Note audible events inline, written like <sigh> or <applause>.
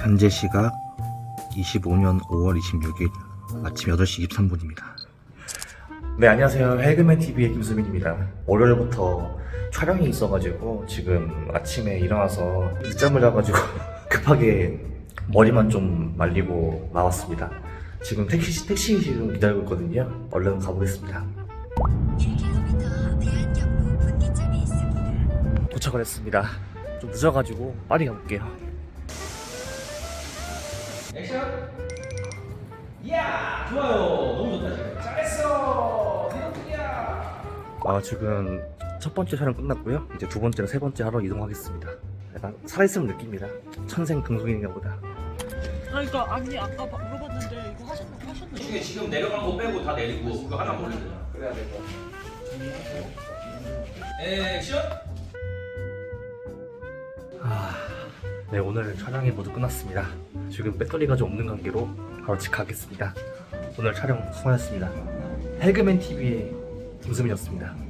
현재 시각 25년 5월 26일 아침 8시 23분입니다. 네, 안녕하세요. 해그맨 TV의 김수민입니다. 월요일부터 촬영이 있어가지고 지금 아침에 일어나서 늦잠을 자가지고 <laughs> 급하게 머리만 좀 말리고 나왔습니다. 지금 택시, 택시 지금 기다리고 있거든요. 얼른 가보겠습니다. 1km 대한경로 분기점이 있습니다. 도착을 했습니다. 좀 늦어가지고 빨리 가볼게요. 액션! 이야! 좋아요! 너무 좋다 지금 잘했어! 아 지금 첫 번째 촬영 끝났고요. 이제 두 번째랑 세 번째 하러 이동하겠습니다. 약간 살아있으면 느낍니다. 천생 등송인가 보다. 아, 그러니까 아니 아까 막 물어봤는데 이거 하셨나 이 하셨나? 중에 지금 내려간 거 빼고 다 내리고 그거 하나 되잖아 그래야 될것 같아. 액션! 네 오늘 촬영이 모두 끝났습니다. 지금 배터리가 좀 없는 관계로 바로 집 가겠습니다. 오늘 촬영 수고하셨습니다. 해그맨 TV의 김수민이었습니다.